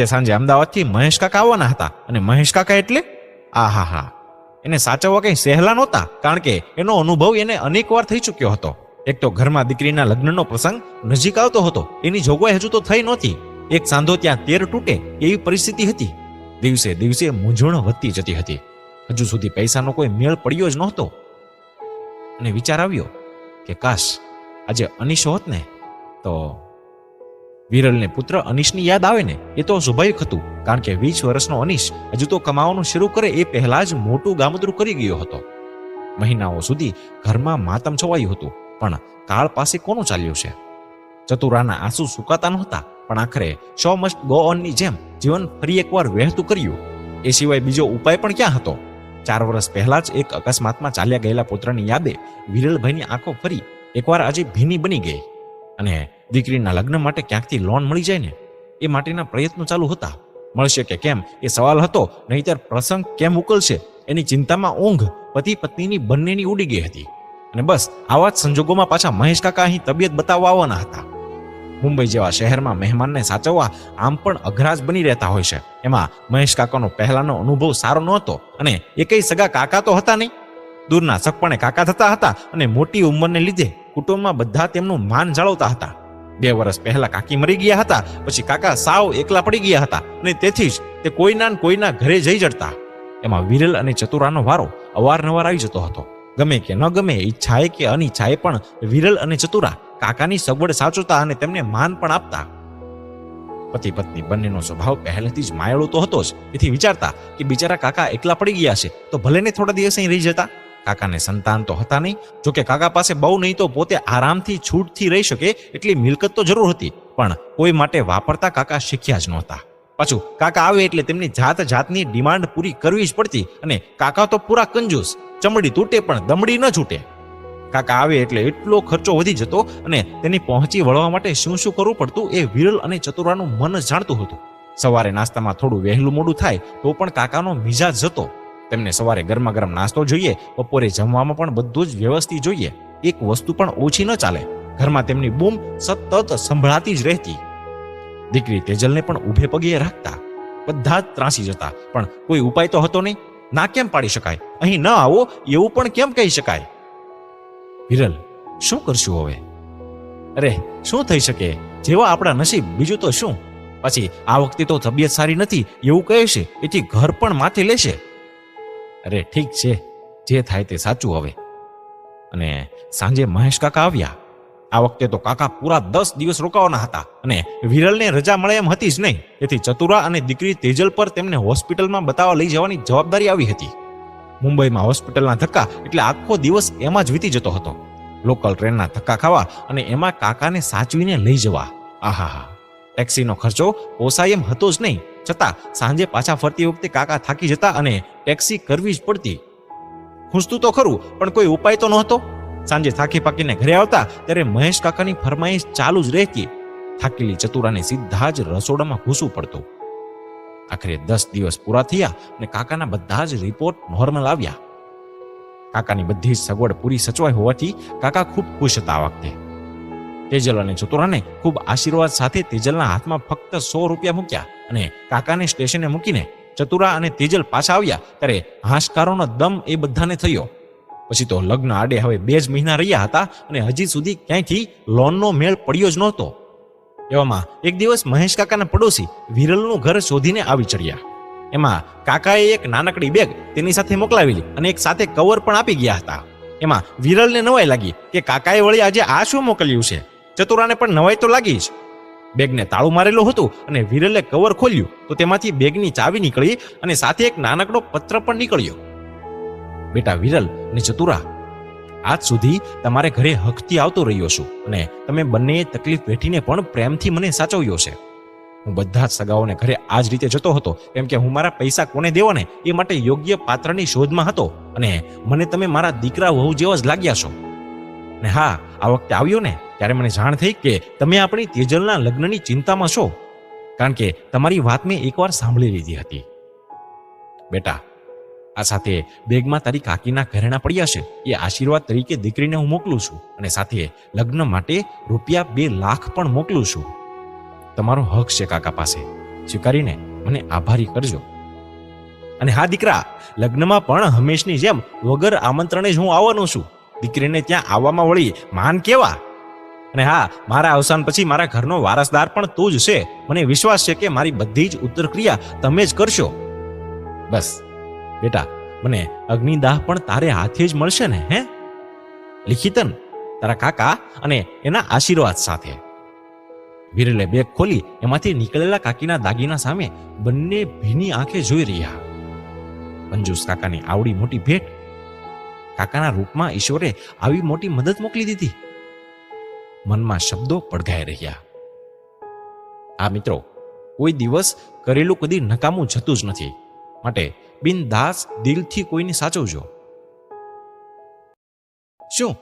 આજે સાંજે અમદાવાદથી મહેશ કાકા આવવાના હતા. અને મહેશ કાકા એટલે? આ હા. હા એને સાચવવા કંઈ સહેલા નહોતા, કારણ કે એનો અનુભવ એને અનેક વાર થઈ ચૂક્યો હતો. એક તો ઘરમાં દીકરીના લગ્નનો પ્રસંગ નજીક આવતો હતો. એની જોગવાઈ હજુ તો થઈ નહોતી. એક સાંધો ત્યાં તેર તૂટે એવી પરિસ્થિતિ હતી. દિવસે દિવસે મૂંઝવણ વધતી જતી હતી. હજુ સુધી પૈસાનો કોઈ મેળ પડ્યો જ નહોતો. અને વિચાર આવ્યો કે કાશ આજે અનિશો હોત ને, તો વિરલને પુત્ર અનીશની યાદ આવે ને, એ તો સ્વાભાવિક હતું, કારણ કે વીસ વર્ષનો અનીશ હજુ તો કમાવાનું શરૂ કરે એ પહેલા જ મોટું ગામદરું કરી ગયો હતો. મહિનાઓ સુધી ઘરમાં માતમ છવાયું હતું, પણ કાળ પાસે કોનું ચાલ્યું છે? ચતુરાના આંસુ સુકાતા નહોતા, પણ આખરે સો મસ્ટ ગો ઓનની જેમ જીવન ફરી એકવાર વહેતું કર્યું. એ સિવાય બીજો ઉપાય પણ ક્યાં હતો? ચાર વર્ષ પહેલા જ એક અકસ્માતમાં ચાલ્યા ગયેલા પુત્રની યાદે વિરલભાઈની આંખો ફરી એકવાર આજે ભીની બની ગઈ. અને દીકરીના લગ્ન માટે ક્યાંકથી લોન મળી જાય ને? એ માટેના પ્રયત્નો ચાલુ હતા. મળશે કે કેમ? એ સવાલ હતો, નહીતર પ્રસંગ કેમ ઉકલશે? એની ચિંતામાં ઊંઘ પતિ પત્નીની બંનેની ઉડી ગઈ હતી. અને બસ, આવા જ સંજોગોમાં પાછા મહેશ કાકા અહીં તબિયત બતાવવા આવવાના હતા. મુંબઈ જેવા શહેરમાં મહેમાનને સાચવવા આમ પણ અઘરાજ બની રહેતા હોય છે. એમાં મહેશ કાકાનો પહેલાનો અનુભવ સારો નહોતો અને એકેય સગા કાકા તો હતા નહીં. દૂરના સગપણે કાકા થતા હતા અને મોટી ઉંમરને લીધે કુટુંબમાં બધા તેમનું માન જાળવતા હતા. બે વર્ષ પહેલા કાકી મરી ગયા હતા, પછી કાકા સાવ એકલા પડી ગયા હતા અને તેથી જ તે કોઈના કોઈના ઘરે જઈ જડતા. એમાં વિરલ અને ચતુરાનો વારો અવારનવાર આવી જતો હતો. ગમે કે ન ગમે ઈચ્છાએ કે અનિચ્છાએ પણ વિરલ અને ચતુરા કાકાની સગવડ સાચવતા અને તેમને માન પણ આપતા. પતિ પત્ની બંનેનો સ્વભાવ પહેલેથી જ માયળો તો હતો જ. એથી વિચારતા કે બિચારા કાકા એકલા પડી ગયા છે, તો ભલે ને થોડા દિવસ અહીં રહી જતા. કાકાને સંતાન તો હતા નહીં. જોકે કાકા પાસે બહુ નહીં તો પોતે આરામથી છૂટથી રહી શકે એટલી મિલકત તો જરૂર હતી. પણ કોઈ માટે વાપરતા કાકા શીખ્યા જ નહોતા. પાછું કાકા આવે એટલે તેમની જાત જાતની ડિમાન્ડ પૂરી કરવી જ પડતી અને કાકા તો પૂરા કંજૂસ. ચમડી તૂટે પણ દમડી ન છૂટે. કાકા આવે એટલે એટલો ખર્ચો વધી જતો અને તેની પહોંચી વળવા માટે શું શું કરવું પડતું એ વિરલ અને ચતુરાનું મન જાણતું હતું. સવારે નાસ્તામાં થોડું વહેલું મોડું થાય તો પણ કાકાનો મિજાજ જતો. તેમને સવારે ગરમા ગરમ નાસ્તો જોઈએ, બપોરે જમવામાં પણ બધું જ વ્યવસ્થિત જોઈએ. એક વસ્તુ પણ ઓછી ન ચાલે. ઘરમાં તેમની બૂમ સતત સંભળાતી જ રહેતી. દીકરી તેજલને પણ ઊભે પગે રાખતા. બધા જ ત્રાસી જતા. પણ કોઈ ઉપાય તો હતો નહીં. ના કેમ પાડી શકાય? અહીં ન આવો, એવું પણ કેમ કહી શકાય? વિરલ, શું કરશું હવે? અરે, શું થઈ શકે? જેવા આપણા નસીબ, બીજું તો શું? પછી આ વખતે તો તબિયત સારી નથી, એવું કહે છે. એથી ઘર પણ માથે લેશે. અરે ઠીક છે, જે થાય તે સાચું હવે. અને સાંજે મહેશ કાકા આવ્યા. આ વખતે તો કાકા પૂરા દસ દિવસ રોકાવાના હતા અને વિરલને રજા મળે એમ હતી જ નહીં. તેથી ચતુરા અને દીકરી તેજલ પર તેમને હોસ્પિટલમાં બતાવવા લઈ જવાની જવાબદારી આવી હતી. મુંબઈમાં હોસ્પિટલના ધક્કા એટલે આખો દિવસ એમાં જ વીતી જતો હતો. લોકલ ટ્રેનના ધક્કા ખાવા અને એમાં કાકાને સાચવીને લઈ જવા. આહાહા. ટેક્સીનો ખર્ચો પોસાય એમ હતો જ નહીં. છતાં સાંજે પાછા ફરતી વખતે કાકા થાકી જતા અને ટેક્સી કરવી જ પડતી. ખૂંચતું તો ખરું, પણ કોઈ ઉપાય તો નહોતો. સાંજે થાકી પાકીને ઘરે આવતા ત્યારે મહેશ કાકાની ફરમાઈશ ચાલુ જ રહેતી. થાકેલી ચતુરાને સીધા જ રસોડામાં ઘૂસવું પડતું. આખરે દસ દિવસ પૂરા થયા અને કાકાના બધા જ રિપોર્ટ નોર્મલ આવ્યા. કાકાની બધી સગવડ પૂરી સચવાઈ હોવાથી કાકા ખૂબ ખુશ હતા આ વખતે. તેજલ અને ચતુરાને ખૂબ આશીર્વાદ સાથે તેજલના હાથમાં ફક્ત સો રૂપિયા મૂક્યા અને કાકાને સ્ટેશને મૂકીને ચતુરા અને તેજલ પાછા આવ્યા ત્યારે હાશકારોનો દમ એ બધાને થયો. પછી તો લગ્ન આડે હવે બે જ મહિના રહ્યા હતા અને હજી સુધી ક્યાંયથી લોનનો મેળ પડ્યો જ નહોતો. એવામાં એક દિવસ મહેશ કાકાના પડોશી વિરલનું ઘર શોધીને આવી ચડ્યા. એમાં કાકાએ એક નાનકડી બેગ તેની સાથે મોકલાવેલી અને એક સાથે કવર પણ આપી ગયા હતા. એમાં વિરલને નવાઈ લાગી કે કાકાએ વળી આજે આ શું મોકલ્યું છે? ચતુરાને પણ નવાઈ તો લાગી જ. બેગને તાળું મારેલું હતું અને વિરલે કવર ખોલ્યું તો તેમાંથી બેગની ચાવી નીકળી અને સાથે એક નાનકડો પત્ર પણ નીકળ્યો. બેટા વિરલ અને ચતુરા, આજ સુધી તમારે ઘરે હકથી આવતો રહ્યો છું અને તમે બંનેએ તકલીફ વેઠીને પણ પ્રેમથી મને સાચવ્યો છે. હું બધા જ સગાઓને ઘરે આ જ રીતે જતો હતો કેમ કે હું મારા પૈસા કોને દેવાને એ માટે યોગ્ય પાત્રની શોધમાં હતો અને મને તમે મારા દીકરા વહુ જેવા જ લાગ્યા છો. ને હા, આ વખતે આવ્યો ને? ત્યારે મને જાણ થઈ કે તમે આપણી તેજલના લગ્નની ચિંતામાં છો. કારણ કે તમારી વાત મેં એકવાર સાંભળી લીધી હતી. બેટા, આ સાથે બેગમાં તારી કાકીના ઘરેણા પડ્યા છે. એ આશીર્વાદ તરીકે દીકરીને હું મોકલું છું અને સાથે લગ્ન માટે રૂપિયા બે લાખ પણ મોકલું છું. તમારો હક છે કાકા પાસે. સ્વીકારીને મને આભારી કરજો. અને હા દીકરા, લગ્નમાં પણ હંમેશની જેમ વગર આમંત્રણે જ હું આવવાનો છું. દીકરીને ત્યાં આવવામાં વળી માન કેવા? અને હા, મારા અવસાન પછી મારા ઘરનો વારસદાર પણ તું જ છે. મને વિશ્વાસ છે કે મારી બધી જ ઉત્તરક્રિયા તમે જ કરશો. બસ, બેટા, મને અગ્નિદાહ પણ તારે હાથે જ મળશે ને, હે? લિખિતન, તારા કાકા અને એના આશીર્વાદ સાથે. વિરલે બેગ ખોલી એમાંથી નીકળેલા કાકીના દાગીના સામે બંને ભીની આંખે જોઈ રહ્યા. મંજુસ કાકાની આવડી મોટી ભેટ. કાકાના રૂપમાં ઈશ્વરે આવી મોટી મદદ મોકલી દીધી. મનમાં શબ્દો પડઘાઈ રહ્યા. આ મિત્રો, કોઈ દિવસ કરેલું કદી નકામું જતું જ નથી. માટે બિનદાસ દિલથી કોઈને સાચવજો. શું?